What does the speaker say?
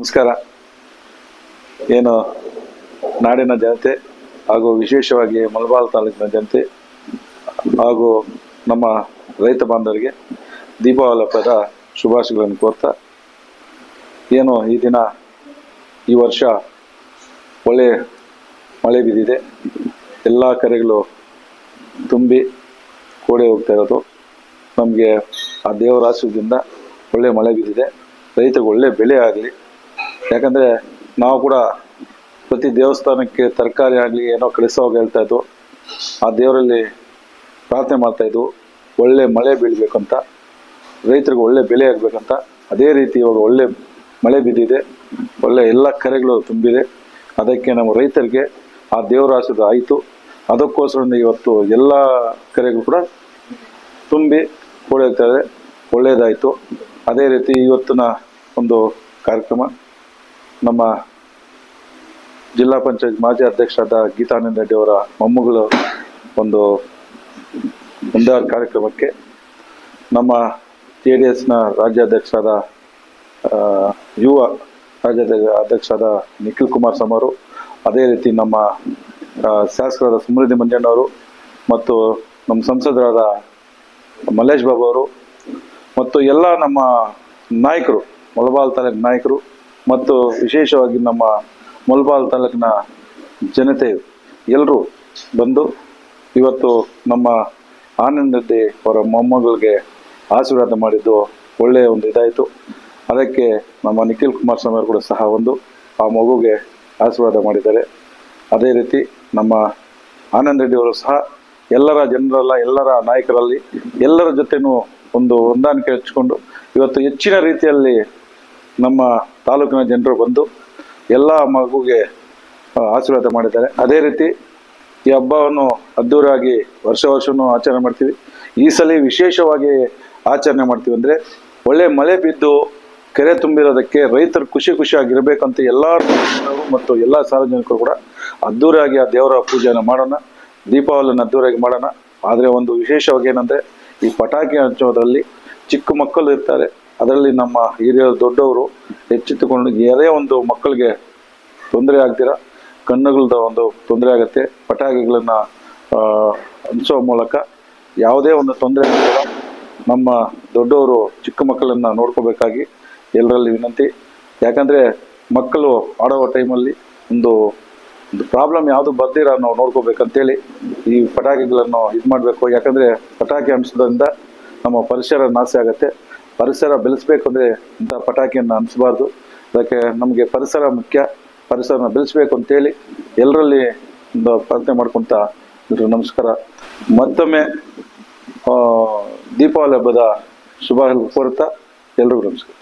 ನಮಸ್ಕಾರ. ಏನು ನಾಡಿನ ಜನತೆ ಹಾಗೂ ವಿಶೇಷವಾಗಿ ಮಲಬಾರ್ ತಾಲೂಕಿನ ಜನತೆ ಹಾಗೂ ನಮ್ಮ ರೈತ ಬಾಂಧವರಿಗೆ ದೀಪಾವಳಿ ಹಬ್ಬದ ಶುಭಾಶಯಗಳನ್ನು ಕೋರ್ತಾ, ಏನು ಈ ದಿನ ಈ ವರ್ಷ ಒಳ್ಳೆ ಮಳೆ ಬಿದ್ದಿದೆ. ಎಲ್ಲ ಕರೆಗಳು ತುಂಬಿ ಕೋಡೆ ಹೋಗ್ತಾ ಇರೋದು. ನಮಗೆ ಆ ದೇವರ ಆಶೀರ್ವಾದದಿಂದ ಒಳ್ಳೆ ಮಳೆ ಬಿದ್ದಿದೆ. ರೈತರಿಗೆ ಒಳ್ಳೆ ಬೆಳೆ ಆಗಲಿ. ಯಾಕಂದರೆ ನಾವು ಕೂಡ ಪ್ರತಿ ದೇವಸ್ಥಾನಕ್ಕೆ ತರಕಾರಿ ಆಗಲಿ ಏನೋ ಕಳಿಸೋವಾಗ ಹೇಳ್ತಾ ಇದ್ವು. ಆ ದೇವರಲ್ಲಿ ಪ್ರಾರ್ಥನೆ ಮಾಡ್ತಾ ಇದ್ವು. ಒಳ್ಳೆ ಮಳೆ ಬೀಳಬೇಕಂತ, ರೈತರಿಗೆ ಒಳ್ಳೆ ಬೆಲೆ ಆಗಬೇಕಂತ. ಅದೇ ರೀತಿ ಇವಾಗ ಒಳ್ಳೆ ಮಳೆ ಬಿದ್ದಿದೆ. ಒಳ್ಳೆ ಎಲ್ಲ ಕರೆಗಳು ತುಂಬಿದೆ. ಅದಕ್ಕೆ ನಮ್ಮ ರೈತರಿಗೆ ಆ ದೇವರ ಆಶೀರ್ವಾದ ಆಯಿತು. ಅದಕ್ಕೋಸ್ಕರ ಇವತ್ತು ಎಲ್ಲ ಕರೆಗಳು ಕೂಡ ತುಂಬಿ ಹೋಗ್ತಾ ಇದೆ. ಒಳ್ಳೆಯದಾಯಿತು ಅದೇ ರೀತಿ ಇವತ್ತಿನ ಒಂದು ಕಾರ್ಯಕ್ರಮ. ನಮ್ಮ ಜಿಲ್ಲಾ ಪಂಚಾಯತ್ ಮಾಜಿ ಅಧ್ಯಕ್ಷರಾದ ಗೀತಾನಂದ ರೆಡ್ಡಿ ಅವರ ಮೊಮ್ಮಗಳು ಒಂದು ಮುಂದಾದ ಕಾರ್ಯಕ್ರಮಕ್ಕೆ ನಮ್ಮ ಜೆ ಡಿ ಎಸ್ನ ರಾಜ್ಯಾಧ್ಯಕ್ಷರಾದ ಯುವ ರಾಜ್ಯ ಅಧ್ಯಕ್ಷರಾದ ನಿಖಿಲ್ ಕುಮಾರ್ ಅವರು, ಅದೇ ರೀತಿ ನಮ್ಮ ಶಾಸಕರಾದ ಸಮೃದ್ಧಿ ಮಂಜಣ್ಣವರು ಮತ್ತು ನಮ್ಮ ಸಂಸದರಾದ ಮಲ್ಲೇಶ್ ಬಾಬು ಅವರು ಮತ್ತು ಎಲ್ಲ ನಮ್ಮ ನಾಯಕರು, ಮೊಳಬಾಲ್ ತಾಲೂಕು ನಾಯಕರು ಮತ್ತು ವಿಶೇಷವಾಗಿ ನಮ್ಮ ಮುಲ್ಬಾಲ್ ತಾಲೂಕಿನ ಜನತೆ ಎಲ್ಲರೂ ಬಂದು ಇವತ್ತು ನಮ್ಮ ಆನಂದ ಅವರ ಮೊಮ್ಮಗಳಿಗೆ ಆಶೀರ್ವಾದ ಮಾಡಿದ್ದು ಒಳ್ಳೆಯ ಒಂದು ಇದಾಯಿತು. ಅದಕ್ಕೆ ನಮ್ಮ ನಿಖಿಲ್ ಕುಮಾರಸ್ವಾಮಿ ಅವರು ಕೂಡ ಸಹ ಒಂದು ಆ ಮಗುಗೆ ಆಶೀರ್ವಾದ ಮಾಡಿದ್ದಾರೆ. ಅದೇ ರೀತಿ ನಮ್ಮ ಆನಂದ್ ರೆಡ್ಡಿ ಅವರು ಸಹ ಎಲ್ಲರ ಜನರಲ್ಲ, ಎಲ್ಲರ ನಾಯಕರಲ್ಲಿ ಎಲ್ಲರ ಜೊತೆನೂ ಒಂದು ಹೊಂದಾಣಿಕೆ ಹಚ್ಚಿಕೊಂಡು ಇವತ್ತು ಹೆಚ್ಚಿನ ರೀತಿಯಲ್ಲಿ ನಮ್ಮ ತಾಲೂಕಿನ ಜನರು ಬಂದು ಎಲ್ಲ ಮಗುಗೆ ಆಶೀರ್ವಾದ ಮಾಡಿದ್ದಾರೆ. ಅದೇ ರೀತಿ ಈ ಹಬ್ಬವನ್ನು ಅದ್ದೂರಿಯಾಗಿ ವರ್ಷ ವರ್ಷವೂ ಆಚರಣೆ ಮಾಡ್ತೀವಿ. ಈ ಸಲ ವಿಶೇಷವಾಗಿ ಆಚರಣೆ ಮಾಡ್ತೀವಿ ಅಂದರೆ ಒಳ್ಳೆ ಮಳೆ ಬಿದ್ದು ಕೆರೆ ತುಂಬಿರೋದಕ್ಕೆ ರೈತರು ಖುಷಿ ಖುಷಿಯಾಗಿರಬೇಕಂತ ಎಲ್ಲ ಮತ್ತು ಎಲ್ಲ ಸಾರ್ವಜನಿಕರು ಕೂಡ ಅದ್ದೂರಿಯಾಗಿ ಆ ದೇವರ ಪೂಜೆಯನ್ನು ಮಾಡೋಣ. ದೀಪಾವಳಿಯನ್ನು ಅದ್ದೂರಿಯಾಗಿ ಮಾಡೋಣ. ಆದರೆ ಒಂದು ವಿಶೇಷವಾಗಿ ಏನಂದರೆ ಈ ಪಟಾಕಿ ಹಂಚೋದ್ರಲ್ಲಿ ಚಿಕ್ಕ ಮಕ್ಕಳು ಇರ್ತಾರೆ. ಅದರಲ್ಲಿ ನಮ್ಮ ಹಿರಿಯರು ದೊಡ್ಡವರು ಎಚ್ಚೆತ್ತುಕೊಂಡು ಯಾವುದೇ ಒಂದು ಮಕ್ಕಳಿಗೆ ತೊಂದರೆ ಆಗ್ದಿರ ಕಣ್ಣುಗಳದ ಒಂದು ತೊಂದರೆ ಆಗುತ್ತೆ. ಪಟಾಕಿಗಳನ್ನು ಹಂಚೋ ಮೂಲಕ ಯಾವುದೇ ಒಂದು ತೊಂದರೆ ಆಗ್ತೀರ ನಮ್ಮ ದೊಡ್ಡವರು ಚಿಕ್ಕ ಮಕ್ಕಳನ್ನು ನೋಡ್ಕೋಬೇಕಾಗಿ ಎಲ್ಲರಲ್ಲಿ ವಿನಂತಿ. ಯಾಕಂದರೆ ಮಕ್ಕಳು ಆಡೋ ಟೈಮಲ್ಲಿ ಒಂದು ಒಂದು ಪ್ರಾಬ್ಲಮ್ ಯಾವುದು ಬರ್ದಿರ ನಾವು ನೋಡ್ಕೋಬೇಕಂತೇಳಿ ಈ ಪಟಾಕಿಗಳನ್ನು ಇದು ಮಾಡಬೇಕು ಯಾಕಂದರೆ ಪಟಾಕಿ ಅಂಶದಿಂದ ನಮ್ಮ ಪರಿಸರ ನಾಶ ಆಗುತ್ತೆ. ಪರಿಸರ ಬೆಳೆಸ್ಬೇಕು ಅಂದರೆ ಇಂಥ ಪಟಾಕಿಯನ್ನು ಅನಿಸ್ಬಾರ್ದು ಅದಕ್ಕೆ ನಮಗೆ ಪರಿಸರ ಮುಖ್ಯ. ಪರಿಸರನ ಬೆಳೆಸ್ಬೇಕು ಅಂತೇಳಿ ಎಲ್ಲರಲ್ಲಿ ಒಂದು ಪ್ರಾರ್ಥನೆ ಮಾಡ್ಕೊತ ನಮಸ್ಕಾರ. ಮತ್ತೊಮ್ಮೆ ದೀಪಾವಳಿ ಹಬ್ಬದ ಶುಭ ಕೋರುತ್ತಾ ಎಲ್ರಿಗೂ ನಮಸ್ಕಾರ.